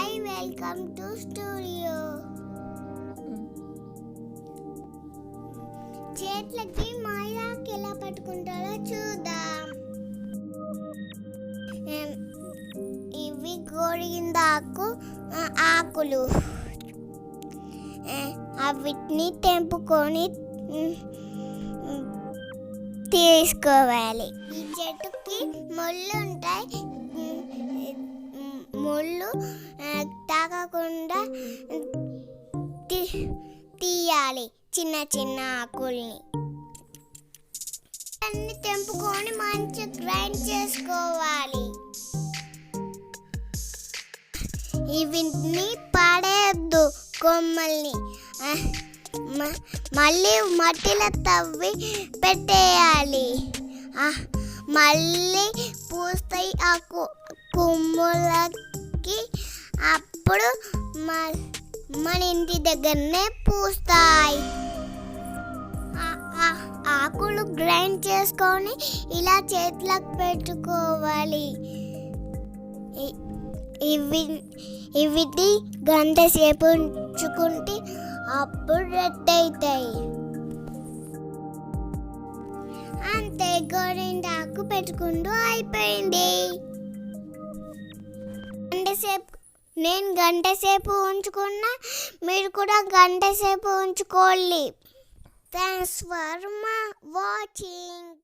Hi welcome to studio చేతులకి మైదాకి ఎలా పట్టుకుంటారో చూద్దాం. ఇవి గోరిందాకు ఆకు ఆకులు. అవిటిని తెంపుకొని తీసుకోవాలి. ఈ చెట్టుకి ముళ్ళు ఉంటాయి. ముళ్ళు తీయాలి చిన్న చిన్న ఆకుల్ని. అన్ని తెంపుకొని మంచిగా గ్రైండ్ చేసుకోవాలి. ఇవిని పడేయద్దు కొమ్మల్ని. మళ్ళీ మట్టిలో తవ్వి పెట్టేయాలి. మళ్ళీ పూస్తాయి ఆ కొమ్ములకి అప్పుడు మ- మన ఇంటి దగ్గరనే పూస్తాయి. ఆకులు గ్రైండ్ చేసుకొని ఇలా చేతులకు పెట్టుకోవాలి. ఇవి ఇవిటి గంట సేపు ఉంచుకుంటే అప్పుడు రెడ్ అవుతాయి. అంతే గోరింటాకు పెట్టుకుంటూ అయిపోయింది. గంట సేపు నేను గంట సేపు ఉంచుకున్నా మీరు కూడా గంట సేపు ఉంచుకోండి. థ్యాంక్స్ ఫర్ మా వాచింగ్